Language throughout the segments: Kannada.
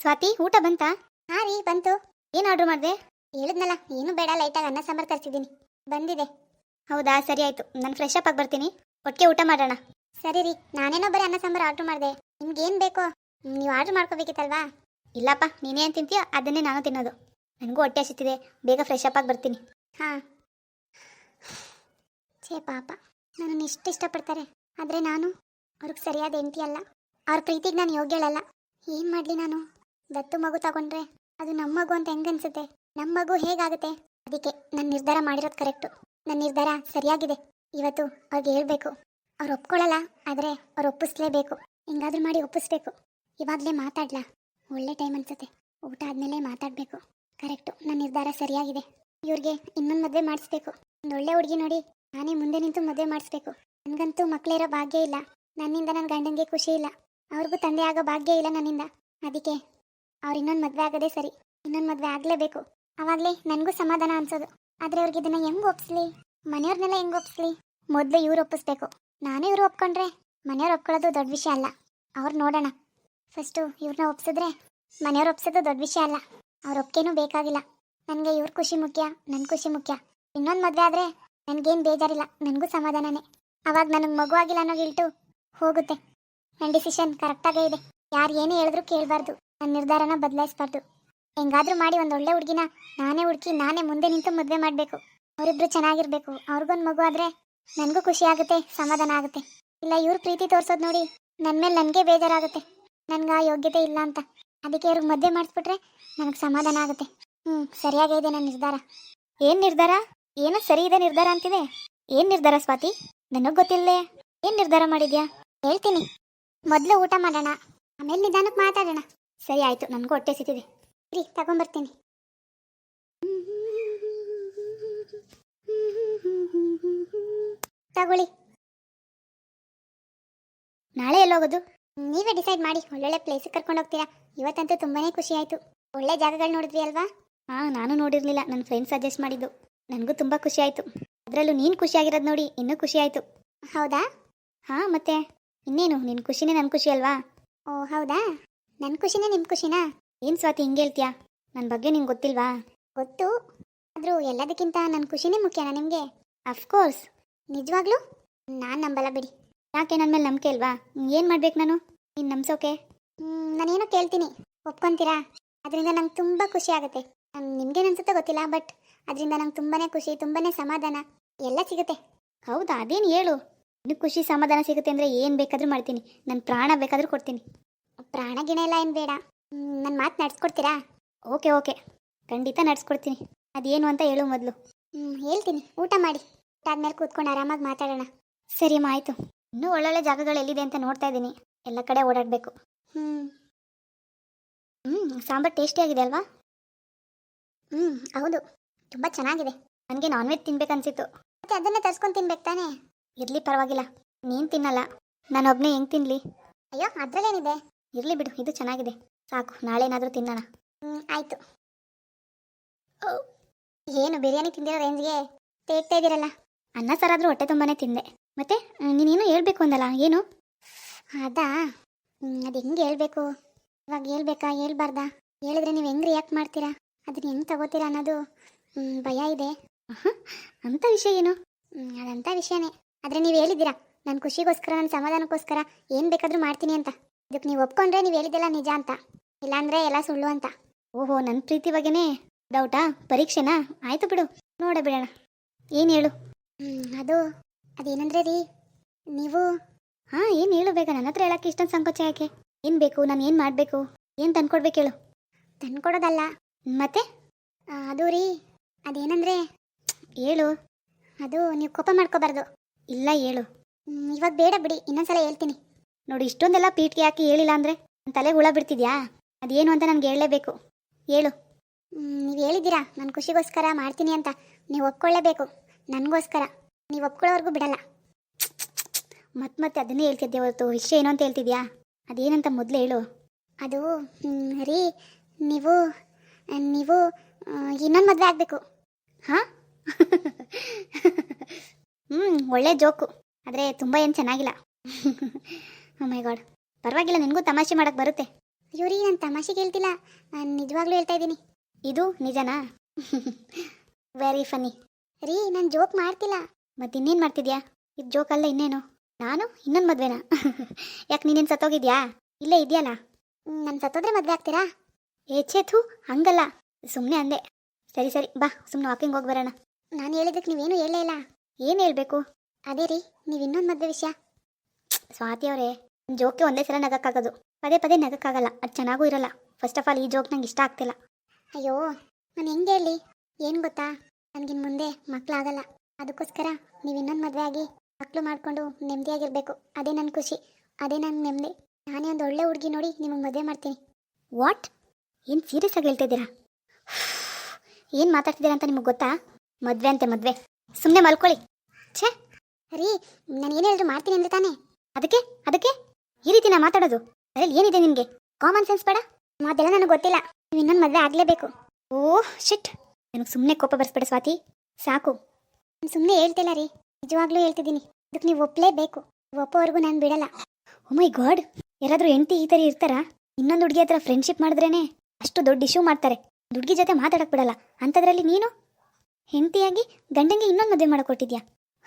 ಸ್ವಾತಿ, ಊಟ ಬಂತಾ? ಹಾ ರೀ, ಬಂತು. ಏನು ಆರ್ಡರ್ ಮಾಡಿದೆ? ಹೇಳಿದ್ನಲ್ಲ, ಏನು ಬೇಡ ಲೈಟಾಗಿ ಅನ್ನ ಸಾಂಬಾರ್ ತರಿಸಿದ್ದೀನಿ. ಬಂದಿದೆ. ಹೌದಾ, ಸರಿ ಆಯ್ತು. ನಾನು ಫ್ರೆಶ್ ಅಪ್ ಆಗಿ ಬರ್ತೀನಿ. ಒಟ್ಟಿಗೆ ಊಟ ಮಾಡೋಣ. ಸರಿ ರೀ, ನಾನೇನೋ ಬರೀ ಅನ್ನ ಸಾಂಬಾರ್ ಆರ್ಡ್ರ್ ಮಾಡಿದೆ. ನಿಮ್ಗೇನು ಬೇಕೋ? ನೀವು ಆರ್ಡ್ರ್ ಮಾಡ್ಕೋಬೇಕಿತ್ತಲ್ವಾ? ಇಲ್ಲಪ್ಪ ನೀನೇನು ತಿಂತೀಯೋ ಅದನ್ನೇ ನಾನು ತಿನ್ನೋದು. ನನಗೂ ಹೊಟ್ಟೆ ಹಸಿತಿದೆ. ಬೇಗ ಫ್ರೆಶ್ ಅಪ್ ಆಗಿ ಬರ್ತೀನಿ. ಹಾ. ಛೇ, ಪಾಪ. ನನ್ನನ್ನು ಇಷ್ಟು ಇಷ್ಟಪಡ್ತಾರೆ. ಆದರೆ ನಾನು ಅವ್ರಿಗೆ ಸರಿಯಾದ ಹೆಂಡತಿ ಅಲ್ಲ. ಅವ್ರ ಪ್ರೀತಿಗೆ ನಾನು ಯೋಗ್ಯಳಲ್ಲ. ಏನು ಮಾಡಲಿ ನಾನು? ದತ್ತು ಮಗು ತಗೊಂಡ್ರೆ ಅದು ನಮ್ಮ ಮಗು ಅಂತ ಹೆಂಗನ್ಸುತ್ತೆ ನಮ್ಮ ಮಗು ಹೇಗಾಗುತ್ತೆ? ಅದಕ್ಕೆ ನನ್ನ ನಿರ್ಧಾರ ಮಾಡಿರೋದು ಕರೆಕ್ಟು ನನ್ನ ನಿರ್ಧಾರ ಸರಿಯಾಗಿದೆ. ಇವತ್ತು ಅವ್ರಿಗೆ ಹೇಳ್ಬೇಕು. ಅವ್ರು ಒಪ್ಕೊಳ್ಳಲ್ಲ ಆದರೆ ಅವ್ರು ಒಪ್ಪಿಸ್ಲೇಬೇಕು. ಹೆಂಗಾದ್ರೂ ಮಾಡಿ ಒಪ್ಪಿಸ್ಬೇಕು. ಇವಾಗಲೇ ಮಾತಾಡ್ಲಾ. ಒಳ್ಳೆ ಟೈಮ್ ಅನ್ಸುತ್ತೆ. ಊಟ ಆದಮೇಲೆ ಮಾತಾಡಬೇಕು. ಕರೆಕ್ಟು ನನ್ನ ನಿರ್ಧಾರ ಸರಿಯಾಗಿದೆ. ಇವ್ರಿಗೆ ಇನ್ನೊಂದು ಮದುವೆ ಮಾಡಿಸ್ಬೇಕು. ಒಂದು ಒಳ್ಳೆ ಹುಡುಗಿ ನೋಡಿ ನಾನೇ ಮುಂದೆ ನಿಂತು ಮದುವೆ ಮಾಡಿಸ್ಬೇಕು. ನನಗಂತೂ ಮಕ್ಕಳಿರೋ ಭಾಗ್ಯ ಇಲ್ಲ. ನನ್ನಿಂದ ನನ್ನ ಗಂಡನಿಗೆ ಖುಷಿ ಇಲ್ಲ. ಅವ್ರಿಗೂ ತಂದೆ ಆಗೋ ಭಾಗ್ಯ ಇಲ್ಲ ನನ್ನಿಂದ. ಅದಕ್ಕೆ ಅವ್ರು ಇನ್ನೊಂದು ಮದುವೆ ಆಗೋದೇ ಸರಿ. ಇನ್ನೊಂದು ಮದುವೆ ಆಗಲೇಬೇಕು. ಅವಾಗ್ಲೇ ನನಗೂ ಸಮಾಧಾನ ಅನ್ಸೋದು. ಆದ್ರೆ ಅವ್ರಿಗೆ ಇದನ್ನ ಹೆಂಗ್ ಒಪ್ಸ್ಲಿ? ಮನೆಯವ್ರನ್ನೆಲ್ಲ ಹೆಂಗ್ ಒಪ್ಸ್ಲಿ? ಮೊದಲು ಇವ್ರು ಒಪ್ಪಿಸ್ಬೇಕು. ನಾನೇ ಇವ್ರು ಒಪ್ಕೊಂಡ್ರೆ ಮನೆಯವ್ರು ಒಪ್ಕೊಳ್ಳೋದು ದೊಡ್ಡ ವಿಷಯ ಅಲ್ಲ. ಅವ್ರು ನೋಡೋಣ. ಫಸ್ಟು ಇವ್ರನ್ನ ಒಪ್ಸಿದ್ರೆ ಮನೆಯವ್ರು ಒಪ್ಸೋದು ದೊಡ್ಡ ವಿಷಯ ಅಲ್ಲ. ಅವ್ರ ಒಪ್ಕೇನೂ ಬೇಕಾಗಿಲ್ಲ. ನನಗೆ ಇವ್ರ ಖುಷಿ ಮುಖ್ಯ ನನ್ನ ಖುಷಿ ಮುಖ್ಯ. ಇನ್ನೊಂದು ಮದುವೆ ಆದರೆ ನನಗೇನು ಬೇಜಾರಿಲ್ಲ. ನನಗೂ ಸಮಾಧಾನನೇ. ಅವಾಗ ನನಗೆ ಮಗು ಆಗಿಲ್ಲ ಅನ್ನೋ ಗಿಲ್ಟು ಹೋಗುತ್ತೆ. ನನ್ನ ಡಿಸಿಷನ್ ಕರೆಕ್ಟಾಗೇ ಇದೆ. ಯಾರು ಏನೇ ಹೇಳಿದ್ರು ಕೇಳಬಾರ್ದು. ನನ್ನ ನಿರ್ಧಾರನ ಬದಲಾಯಿಸಬಾರ್ದು. ಹೆಂಗಾದ್ರೂ ಮಾಡಿ ಒಂದು ಒಳ್ಳೆ ಹುಡುಗಿನ ನಾನೇ ಹುಡುಕಿ ನಾನೇ ಮುಂದೆ ನಿಂತು ಮದುವೆ ಮಾಡಬೇಕು. ಅವರಿಬ್ರು ಚೆನ್ನಾಗಿರ್ಬೇಕು. ಅವ್ರಿಗೊಂದು ಮಗು ಆದರೆ ನನಗೂ ಖುಷಿ ಆಗುತ್ತೆ, ಸಮಾಧಾನ ಆಗುತ್ತೆ. ಇಲ್ಲ, ಇವ್ರ ಪ್ರೀತಿ ತೋರಿಸೋದು ನೋಡಿ ನನ್ನ ಮೇಲೆ ನನಗೆ ಬೇಜಾರಾಗುತ್ತೆ. ನನ್ಗೆ ಆ ಯೋಗ್ಯತೆ ಇಲ್ಲ ಅಂತ. ಅದಕ್ಕೆ ಇವ್ರಿಗೆ ಮದುವೆ ಮಾಡಿಸ್ಬಿಟ್ರೆ ನನಗೆ ಸಮಾಧಾನ ಆಗುತ್ತೆ. ಹ್ಞೂ ಸರಿಯಾಗೇ ಇದೆ ನನ್ನ ನಿರ್ಧಾರ. ಏನು ನಿರ್ಧಾರ? ಏನೋ ಸರಿ ಇದೆ ನಿರ್ಧಾರ ಅಂತಿದೆ. ಏನು ನಿರ್ಧಾರ ಸ್ವಾತಿ? ನನಗೆ ಗೊತ್ತಿಲ್ಲದೆ ಏನು ನಿರ್ಧಾರ ಮಾಡಿದ್ಯಾ? ಹೇಳ್ತೀನಿ. ಮೊದಲು ಊಟ ಮಾಡೋಣ, ಆಮೇಲೆ ನಿಧಾನಕ್ಕೆ ಮಾತಾಡೋಣ. ಸರಿ ಆಯಿತು ನನಗೂ ಹೊಟ್ಟೆ ಸಿತಿದೆ ರೀ ತಗೊಂಬರ್ತೀನಿ. ತಗೊಳ್ಳಿ. ನಾಳೆ ಎಲ್ಲೋಗೋದು? ನೀವೇ ಡಿಸೈಡ್ ಮಾಡಿ ಒಳ್ಳೊಳ್ಳೆ ಪ್ಲೇಸಿಗೆ ಕರ್ಕೊಂಡು ಹೋಗ್ತೀರಾ? ಇವತ್ತಂತೂ ತುಂಬಾನೇ ಖುಷಿ ಆಯ್ತು. ಒಳ್ಳೆ ಜಾಗಗಳು ನೋಡಿದ್ವಿ ಅಲ್ವಾ? ಹಾಂ ನಾನು ನೋಡಿರಲಿಲ್ಲ ನನ್ನ ಫ್ರೆಂಡ್ಸ್ ಸಜೆಸ್ಟ್ ಮಾಡಿದ್ದು. ನನಗೂ ತುಂಬ ಖುಷಿ ಆಯಿತು. ಅದರಲ್ಲೂ ನೀನು ಖುಷಿಯಾಗಿರೋದು ನೋಡಿ ಇನ್ನೂ ಖುಷಿ ಆಯಿತು. ಹೌದಾ? ಹಾಂ ಮತ್ತೆ? ಇನ್ನೇನು ನಿನ್ನ ಖುಷಿನೇ ನನ್ನ ಖುಷಿ ಅಲ್ವಾ? ಓ ಹೌದಾ? ನನ್ನ ಖುಷಿನೇ ನಿಮ್ಮ ಖುಷಿನಾ? ಏನು ಸ್ವಾತಿ, ಹಿಂಗೆ ಹೇಳ್ತೀಯಾ? ನನ್ನ ಬಗ್ಗೆ ನಿಂಗೆ ಗೊತ್ತಿಲ್ವಾ? ಗೊತ್ತು. ಆದರೂ ಎಲ್ಲದಕ್ಕಿಂತ ನನ್ನ ಖುಷಿನೇ ಮುಖ್ಯನಾ ನಿಮಗೆ? ಅಫ್ಕೋರ್ಸ್ ನಿಜವಾಗ್ಲೂ? ನಾನು ನಂಬಲ್ಲ ಬಿಡಿ. ಯಾಕೆ ನನ್ನ ಮೇಲೆ ನಂಬಿಕೆ ಅಲ್ವಾ ಏನು ಮಾಡ್ಬೇಕು ನಾನು? ನೀನು ನಂಬ್ಸೋಕೆ? ನಾನೇನೋ ಕೇಳ್ತೀನಿ. ಒಪ್ಕೊಂತೀರಾ? ಅದರಿಂದ ನಂಗೆ ತುಂಬ ಖುಷಿ ಆಗುತ್ತೆ. ನಿಮಗೇನು ಅನ್ಸುತ್ತೋ ಗೊತ್ತಿಲ್ಲ ಬಟ್ ಅದರಿಂದ ನಂಗೆ ತುಂಬಾನೇ ಖುಷಿ, ತುಂಬಾನೇ ಸಮಾಧಾನ ಎಲ್ಲ ಸಿಗುತ್ತೆ. ಹೌದಾ? ಅದೇನು ಹೇಳು? ನಿನಗೆ ಖುಷಿ, ಸಮಾಧಾನ ಸಿಗುತ್ತೆ ಅಂದರೆ ಏನು ಬೇಕಾದರೂ ಮಾಡ್ತೀನಿ. ನನ್ನ ಪ್ರಾಣ ಬೇಕಾದರೂ ಕೊಡ್ತೀನಿ. ಪ್ರಾಣ ಗಿಣ ಎಲ್ಲ ಏನು ಬೇಡ. ನನ್ನ ಮಾತು ನಡೆಸ್ಕೊಡ್ತೀರಾ? Okay okay. ಖಂಡಿತ ನಡೆಸ್ಕೊಡ್ತೀನಿ. ಅದೇನು ಅಂತ ಹೇಳು ಮೊದಲು. ಹ್ಞೂ ಹೇಳ್ತೀನಿ. ಊಟ ಮಾಡಿ. ಊಟ ಕೂತ್ಕೊಂಡು ಆರಾಮಾಗಿ ಮಾತಾಡೋಣ. ಸರಿ ಆಯಿತು. ಇನ್ನೂ ಒಳ್ಳೊಳ್ಳೆ ಜಾಗಗಳು ಎಲ್ಲಿದೆ ಅಂತ ನೋಡ್ತಾ ಇದ್ದೀನಿ. ಎಲ್ಲ ಕಡೆ ಓಡಾಡಬೇಕು. ಹ್ಞೂ ಹ್ಞೂ ಸಾಂಬಾರು ಟೇಸ್ಟಿಯಾಗಿದೆ ಅಲ್ವಾ? ಹ್ಞೂ ಹೌದು. ತುಂಬ ಚೆನ್ನಾಗಿದೆ. ನನಗೆ ನಾನ್ ವೆಜ್ ತಿನ್ಬೇಕನ್ಸಿತ್ತು. ಮತ್ತೆ ಅದನ್ನೇ ತರ್ಸ್ಕೊಂಡು ತಿನ್ಬೇಕು ತಾನೇ? ಇರಲಿ ಪರವಾಗಿಲ್ಲ. ನೀನು ತಿನ್ನಲ್ಲ. ನಾನೊಬ್ಬನೇ ಹೆಂಗೆ ತಿನ್ನಲಿ ಅಯ್ಯೋ, ಅದ್ರಲ್ಲೇನಿದೆ? ಇರಲಿ ಬಿಡು, ಇದು ಚೆನ್ನಾಗಿದೆ. ಸಾಕು ನಾಳೆ ಏನಾದರೂ ತಿನ್ನೋಣ. ಹ್ಞೂ ಆಯಿತು. ಏನು ಬಿರಿಯಾನಿ ತಿಂದಿರೋ ರೇಂಜ್ಗೆ ತೇಗ್ತಾ ಇದ್ದೀರಲ್ಲ? ಅನ್ನ ಸಾರಾದರೂ ಹೊಟ್ಟೆ ತುಂಬಾನೇ ತಿಂದೆ. ಮತ್ತೆ ನೀನೇನು ಹೇಳ್ಬೇಕು ಅಂದಲ್ಲ, ಏನು? ಅದಾ? ಅದು ಹೆಂಗೆ ಹೇಳ್ಬೇಕು? ಇವಾಗ ಹೇಳ್ಬೇಕಾ, ಹೇಳ್ಬಾರ್ದಾ? ಹೇಳಿದ್ರೆ ನೀವು ಹೆಂಗೆ ರಿಯಾಕ್ಟ್ ಮಾಡ್ತೀರಾ? ಅದನ್ನ ಹೆಂಗೆ ತಗೋತೀರಾ ಅನ್ನೋದು ಭಯ ಇದೆ. ಅಂಥ ವಿಷಯ ಏನು? ಅದಂಥ ವಿಷಯನೇ. ಆದರೆ ನೀವು ಹೇಳಿದ್ದೀರಾ ನನ್ನ ಖುಷಿಗೋಸ್ಕರ ನನ್ನ ಸಮಾಧಾನಕ್ಕೋಸ್ಕರ ಏನು ಬೇಕಾದರೂ ಮಾಡ್ತೀನಿ ಅಂತ. ಇದಕ್ಕೆ ನೀವು ಒಪ್ಕೊಂಡ್ರೆ ನೀವು ಹೇಳಿದ್ದೆಲ್ಲ ನಿಜ ಅಂತ. ಇಲ್ಲಾಂದ್ರೆ ಎಲ್ಲ ಸುಳ್ಳು ಅಂತ. ಓಹೋ ನನ್ನ ಪ್ರೀತಿ ಬಗ್ಗೆನೇ ಡೌಟಾ ಪರೀಕ್ಷೆನಾ? ಆಯಿತು ಬಿಡು. ನೋಡ ಬಿಡೋಣ. ಏನು ಹೇಳು? ಅದು ಅದೇನಂದ್ರೆ ರೀ ನೀವು ಹಾಂ ಏನು ಹೇಳು ಬೇಗ? ನನ್ನ ಹತ್ರ ಹೇಳಕ್ಕೆ ಇಷ್ಟೊಂದು ಸಂಕೋಚ ಯಾಕೆ? ಏನು ಬೇಕು? ನಾನು ಏನು ಮಾಡಬೇಕು? ಏನು ತಂದ್ಕೊಡ್ಬೇಕು ಹೇಳು? ತಂದ್ಕೊಡೋದಲ್ಲ. ಮತ್ತೆ? ಅದು ರೀ ಅದೇನಂದ್ರೆ ಹೇಳು. ಅದು ನೀವು ಕೋಪ ಮಾಡ್ಕೋಬಾರ್ದು. ಇಲ್ಲ ಹೇಳು. ಇವಾಗ ಬೇಡ ಬಿಡಿ. ಇನ್ನೊಂದ್ಸಲ ಹೇಳ್ತೀನಿ. ನೋಡಿ, ಇಷ್ಟೊಂದೆಲ್ಲ ಪೀಠಿಗೆ ಹಾಕಿ ಹೇಳಿಲ್ಲ ಅಂದರೆ ನನ್ನ ತಲೆಗೆ ಹುಳ ಬಿಡ್ತಿದ್ಯಾ? ಅದೇನು ಅಂತ ನನಗೆ ಹೇಳಲೇಬೇಕು. ಹೇಳು. ನೀವು ಹೇಳಿದ್ದೀರಾ? ನನ್ನ ಖುಷಿಗೋಸ್ಕರ ಮಾಡ್ತೀನಿ ಅಂತ. ನೀವು ಒಪ್ಕೊಳ್ಳೇಬೇಕು. ನನಗೋಸ್ಕರ. ನೀವು ಒಪ್ಕೊಳ್ಳೋವರೆಗೂ ಬಿಡಲ್ಲ. ಮತ್ತೆ ಮತ್ತೆ ಅದನ್ನೇ ಹೇಳ್ತಿದ್ದೆ ಹೊರತು. ವಿಷಯ ಏನು ಅಂತ ಹೇಳ್ತಿದ್ಯಾ? ಅದೇನಂತ ಮೊದಲು ಹೇಳು. ಅದು ರೀ, ನೀವು ನೀವು ಇನ್ನೊಂದು ಮದುವೆ ಆಗಬೇಕು. ಹಾಂ? ಹ್ಞೂ ಒಳ್ಳೆ ಜೋಕು. ಆದರೆ ತುಂಬ ಏನು ಚೆನ್ನಾಗಿಲ್ಲ. ಮೈ ಗಾಡ್ ಪರವಾಗಿಲ್ಲ, ನಿನಗೂ ತಮಾಷೆ ಮಾಡಕ್ಕೆ ಬರುತ್ತೆ. ಅಯ್ಯೋ ರೀ, ನಾನು ತಮಾಷೆಗೆ ಹೇಳ್ತಿಲ್ಲ. ನಾನು ನಿಜವಾಗ್ಲೂ ಹೇಳ್ತಾ ಇದ್ದೀನಿ. ಇದು ನಿಜನಾ? ವೆರಿ ಫನ್ನಿ ರೀ, ನಾನು ಜೋಕ್ ಮಾಡ್ತಿಲ್ಲ. ಮತ್ತೆ ಇನ್ನೇನು ಮಾಡ್ತಿದ್ಯಾ? ಇದು ಜೋಕ್ ಅಲ್ಲ ಇನ್ನೇನು? ನಾನು ಇನ್ನೊಂದು ಮದ್ವೆನಾ? ಯಾಕೆ ನೀನೇನು ಸತ್ತೋಗಿದ್ಯಾ? ಇಲ್ಲೇ ಇದೆಯಲ್ಲ? ನಾನು ಸತ್ತೋದ್ರೆ ಮದುವೆ ಆಗ್ತೀರಾ? ಏಚೇತು ಹಂಗಲ್ಲ. ಸುಮ್ಮನೆ ಅಂದೆ. ಸರಿ ಸರಿ, ಬಾ ಸುಮ್ಮನೆ ವಾಕಿಂಗ್ ಹೋಗಿ ಬರೋಣ. ನಾನು ಹೇಳಿದ್ದಕ್ಕೆ ನೀವೇನು ಹೇಳಲೇ ಇಲ್ಲ. ಏನು ಹೇಳಬೇಕು? ಅದೇ ರೀ, ನೀವು ಇನ್ನೊಂದು ಮದುವೆ ವಿಷಯ. ಸ್ವಾತಿ ಅವರೇ. ಜೋಕ್ಗೆ ಒಂದೇ ಸಲ ನಗಕ್ಕಾಗೋದು. ಪದೇ ಪದೇ ನಗಕ್ಕಾಗಲ್ಲ. ಅದು ಚೆನ್ನಾಗೂ ಇರಲ್ಲ. ಫಸ್ಟ್ ಆಫ್ ಆಲ್ ಈ ಜೋಕ್ ನಂಗೆ ಇಷ್ಟ ಆಗ್ತಿಲ್ಲ. ಅಯ್ಯೋ ನಾನು ಹೆಂಗೆ ಹೇಳಿ? ಏನು ಗೊತ್ತಾ? ನನಗಿನ್ ಮುಂದೆ ಮಕ್ಕಳಾಗಲ್ಲ ಅದಕ್ಕೋಸ್ಕರ ನೀವು ಇನ್ನೊಂದು ಮದುವೆ ಆಗಿ ಮಕ್ಕಳು ಮಾಡಿಕೊಂಡು ನೆಮ್ಮದಿಯಾಗಿರಬೇಕು ಅದೇ ನನ್ನ ಖುಷಿ. ಅದೇ ನನ್ನ ನೆಮ್ಮದಿ ನಾನೇ ಒಂದು ಒಳ್ಳೆ ಹುಡುಗಿ ನೋಡಿ ನಿಮಗೆ ಮದುವೆ ಮಾಡ್ತೀನಿ. ವಾಟ್ ಏನು ಸೀರಿಯಸ್ ಆಗಿ ಹೇಳ್ತಿದ್ದೀರಾ ಏನು ಮಾತಾಡ್ತಿದ್ದೀರಾ ಅಂತ ನಿಮಗೆ ಗೊತ್ತಾ? ಮದುವೆ ಅಂತೆ ಮದುವೆ. ಸುಮ್ಮನೆ ಮಲ್ಕೊಳ್ಳಿ. ಛೇ! ರೀ ನಾನು ಏನು ಹೇಳಿದ್ರು ಮಾಡ್ತೀನಿ ಅಂದ್ರೆ ತಾನೇ. ಅದಕ್ಕೆ? ಅದಕ್ಕೆ? ಈ ರೀತಿ ನಾ ಮಾತಾಡೋದು? ಅದ್ರಲ್ಲಿ ಏನಿದೆ ನಿನಗೆ? ಕಾಮನ್ ಸೆನ್ಸ್ ಬೇಡ? ಮಾತೆಲ್ಲ ನನಗೆ ಗೊತ್ತಿಲ್ಲ. ನೀವು ಇನ್ನೊಂದು ಮದುವೆ ಆಗಲೇಬೇಕು. ಓಹ್ ಶಿಟ್ ನನಗೆ ಸುಮ್ಮನೆ ಕೋಪ ಬರ್ಸ್ಬೇಡ ಸ್ವಾತಿ. ಸಾಕು. ನಾನು ಸುಮ್ಮನೆ ಹೇಳ್ತಿಲ್ಲ ರೀ. ನಿಜವಾಗ್ಲೂ ಹೇಳ್ತಿದ್ದೀನಿ. ಇದಕ್ಕೆ ನೀವು ಒಪ್ಪಲೇಬೇಕು ಒಪ್ಪೋವರೆಗೂ ನಾನು ಬಿಡಲ್ಲ. ಓ ಮೈ ಗಾಡ್ ಯಾರಾದರೂ ಹೆಂಡತಿ ಈ ಥರ ಇರ್ತಾರಾ? ಇನ್ನೊಂದು ಹುಡುಗಿ ಹತ್ರ ಫ್ರೆಂಡ್ಶಿಪ್ ಮಾಡಿದ್ರೇನೆ ಅಷ್ಟು ದೊಡ್ಡ ಇಶ್ಯೂ ಮಾಡ್ತಾರೆ. ಹುಡುಗಿ ಜೊತೆ ಮಾತಾಡಕ್ಕೆ ಬಿಡಲ್ಲ. ಅಂಥದ್ರಲ್ಲಿ ನೀನು? ಹೆಂಡತಿಯಾಗಿ ಗಂಡಂಗೆ ಇನ್ನೊಂದು ಮದುವೆ ಮಾಡಿಕೊಟ್ಟಿದ್ಯಾ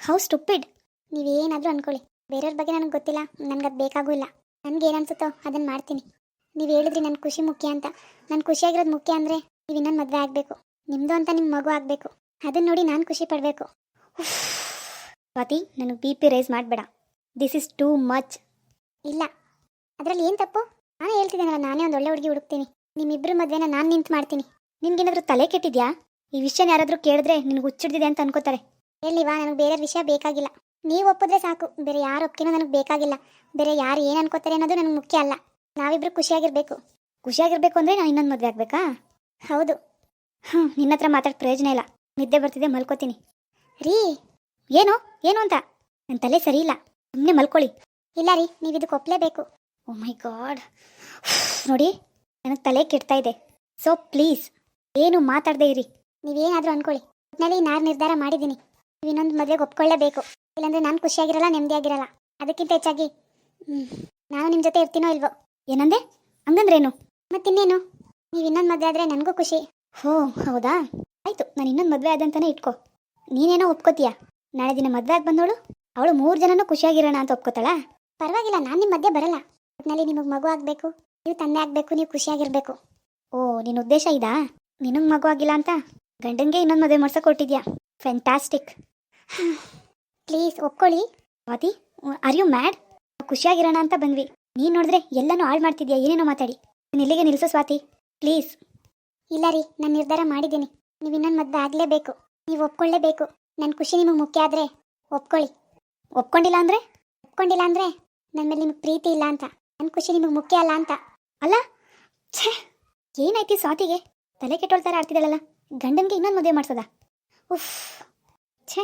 ಹೌ ಸ್ಟುಪಿಡ್ ನೀವೇನಾದರೂ ಅನ್ಕೊಳ್ಳಿ. ಬೇರೆಯವ್ರ ಬಗ್ಗೆ ನನಗೆ ಗೊತ್ತಿಲ್ಲ, ನನಗೆ ಅದು ಬೇಕಾಗೂ ಇಲ್ಲ. ನನಗೆ ಏನು ಅನ್ಸುತ್ತೋ ಅದನ್ನು ಮಾಡ್ತೀನಿ. ನೀವು ಹೇಳಿದ್ರಿ ನನ್ನ ಖುಷಿ ಮುಖ್ಯ ಅಂತ. ನನ್ನ ಖುಷಿಯಾಗಿರೋದು ಮುಖ್ಯ ಅಂದರೆ ನೀವು ಇನ್ನೊಂದು ಮದುವೆ ಆಗಬೇಕು. ನಿಮ್ಮದು ಅಂತ ನಿಮ್ಮ ಮಗು ಆಗಬೇಕು. ಅದನ್ನು ನೋಡಿ ನಾನು ಖುಷಿ ಪಡಬೇಕು. ಸ್ವಾತಿ, ನನಗೆ ಬಿ ಪಿ ರೈಸ್ ಮಾಡಬೇಡ. ದಿಸ್ ಇಸ್ ಟೂ ಮಚ್ ಇಲ್ಲ. ಅದರಲ್ಲಿ ಏನು ತಪ್ಪು? ನಾನೇ ಹೇಳ್ತಿದ್ದೀನಲ್ಲ, ನಾನೇ ಒಂದು ಒಳ್ಳೆ ಹುಡುಗಿ ಹುಡುಕ್ತೀನಿ. ನಿಮ್ಮಿಬ್ಬರು ಮದುವೆನ ನಾನು ನಿಂತು ಮಾಡ್ತೀನಿ. ನಿಮ್ಗೇನಾದರೂ ತಲೆ ಕೆಟ್ಟಿದ್ಯಾ? ಈ ವಿಷಯನ ಯಾರಾದರೂ ಕೇಳಿದ್ರೆ ನಿನಗೆ ಹುಚ್ಚಿಡ್ದಿದೆ ಅಂತ ಅನ್ಕೋತಾರೆ. ಹೇಳಿವಾ ನನಗೆ ಬೇರೆ ವಿಷಯ ಬೇಕಾಗಿಲ್ಲ. ನೀವು ಒಪ್ಪಿದ್ರೆ ಸಾಕು. ಬೇರೆ ಯಾರು ಒಪ್ಕಿನೋ ನನಗೆ ಬೇಕಾಗಿಲ್ಲ. ಬೇರೆ ಯಾರು ಏನು ಅನ್ಕೋತಾರೆ ಅನ್ನೋದು ನನಗೆ ಮುಖ್ಯ ಅಲ್ಲ. ನಾವಿಬ್ರು ಖುಷಿಯಾಗಿರಬೇಕು. ಖುಷಿಯಾಗಿರಬೇಕು ಅಂದರೆ ನಾನು ಇನ್ನೊಂದು ಮದುವೆ ಆಗಬೇಕಾ? ಹೌದು. ಹ್ಞೂ ನಿನ್ನ ಹತ್ರ ಮಾತಾಡೋ ಪ್ರಯೋಜನ ಇಲ್ಲ. ನಿದ್ದೆ ಬರ್ತಿದೆ, ಮಲ್ಕೋತೀನಿ. ರೀ! ಏನು? ಏನು ಅಂತ? ನನ್ನ ತಲೆ ಸರಿ ಇಲ್ಲ. ಸುಮ್ಮನೆ ಮಲ್ಕೊಳ್ಳಿ. ಇಲ್ಲ ರೀ, ನೀವು ಇದಕ್ಕೆ ಒಪ್ಪಲೇಬೇಕು ಓ ಮೈ ಗಾಡ್. ನೋಡಿ, ನನಗೆ ತಲೆ ಕೆಡ್ತಾ ಇದೆ. ಸೊ, ಪ್ಲೀಸ್, ಏನು ಮಾತಾಡದೆ ಇರಿ. ನೀವೇನಾದರೂ ಅಂದ್ಕೊಳ್ಳಿ ಒಟ್ಟಿನಲ್ಲಿ ನಾನು ನಿರ್ಧಾರ ಮಾಡಿದ್ದೀನಿ. ನೀವು ಇನ್ನೊಂದು ಮದುವೆಗೆ ಒಪ್ಕೊಳ್ಳೇಬೇಕು. ಇಲ್ಲಾಂದ್ರೆ ನಾನು ಖುಷಿಯಾಗಿರಲ್ಲ ನೆಮ್ಮದಿಯಾಗಿರಲ್ಲ ಅದಕ್ಕಿಂತ ಹೆಚ್ಚಾಗಿ ನಾನು ನಿಮ್ಮ ಜೊತೆ ಇರ್ತೀನೋ ಇಲ್ವೋ? ಏನಂದೆ? ಹಂಗಂದ್ರೇನು? ಮತ್ತಿನ್ನೇನು ನೀವು ಇನ್ನೊಂದು ಮದುವೆ ಆದರೆ ನನಗೂ ಖುಷಿ. ಹೋ, ಹೌದಾ? ಆಯಿತು, ನಾನು ಇನ್ನೊಂದು ಮದುವೆ ಆದಂತಾನೆ ಇಟ್ಕೋ. ನೀನೇನೋ ಒಪ್ಕೋತೀಯ? ನಾಳೆ ದಿನ ಮದುವೆ ಆಗಿ ಬಂದವಳು ಅವಳು ಮೂರು ಜನನೂ ಖುಷಿಯಾಗಿರೋಣ ಅಂತ ಒಪ್ಕೋತಾಳಾ? ಪರವಾಗಿಲ್ಲ, ನಾನು ನಿಮ್ಮ ಮಧ್ಯೆ ಬರಲ್ಲ. ಒಟ್ಟಿನಲ್ಲಿ ನಿಮಗೆ ಮಗು ಆಗಬೇಕು, ನೀವು ತಂದೆ ಆಗಬೇಕು, ನೀವು ಖುಷಿಯಾಗಿರಬೇಕು. ಓ ನಿನ್ನ ಉದ್ದೇಶ ಇದಾ? ನಿನಗೆ ಮಗು ಆಗಿಲ್ಲ ಅಂತ? ಗಂಡನಿಗೆ ಇನ್ನೊಂದು ಮದುವೆ ಮಾಡ್ಸೋಕೆ ಕೊಟ್ಟಿದ್ಯಾ ಫ್ಯಾಂಟಾಸ್ಟಿಕ್ ಪ್ಲೀಸ್ ಒಪ್ಕೊಳ್ಳಿ. ಸ್ವಾತಿ ಆರ್ ಯು ಮ್ಯಾಡ್ ಖುಷಿಯಾಗಿರೋಣ ಅಂತ ಬಂದ್ವಿ. ನೀನು ನೋಡಿದ್ರೆ ಎಲ್ಲನೂ ಹಾಳು ಮಾಡ್ತಿದ್ಯಾ? ಏನೇನೋ ಮಾತಾಡಿ. ಇಲ್ಲಿಗೆ ನಿಲ್ಸು ಸ್ವಾತಿ. ಪ್ಲೀಸ್ ಇಲ್ಲ ರೀ, ನಾನು ನಿರ್ಧಾರ ಮಾಡಿದ್ದೀನಿ. ನೀವು ಇನ್ನೊಂದು ಮದ್ದು ಆಗಲೇಬೇಕು. ನೀವು ಒಪ್ಕೊಳ್ಳೇಬೇಕು. ನನ್ನ ಖುಷಿ ನಿಮಗೆ ಮುಖ್ಯ ಆದರೆ ಒಪ್ಕೊಳ್ಳಿ. ಒಪ್ಕೊಂಡಿಲ್ಲ ಅಂದರೆ? ಒಪ್ಕೊಂಡಿಲ್ಲ ಅಂದರೆ ನನ್ನ ಮೇಲೆ ನಿಮಗೆ ಪ್ರೀತಿ ಇಲ್ಲ ಅಂತ. ನನ್ನ ಖುಷಿ ನಿಮಗೆ ಮುಖ್ಯ ಅಲ್ಲ ಅಂತ. ಅಲ್ಲ? ಛೇ! ಏನಾಯ್ತು ಸ್ವಾತಿಗೆ? ತಲೆ ಕೆಟ್ಟೋಳ್ತಾರೆ ಆಡ್ತಿದ್ದಾಳಲ್ಲ. ಗಂಡನಿಗೆ ಇನ್ನೊಂದು ಮದುವೆ ಮಾಡ್ಸೋದಾ? ಉಫ್! ಛೇ!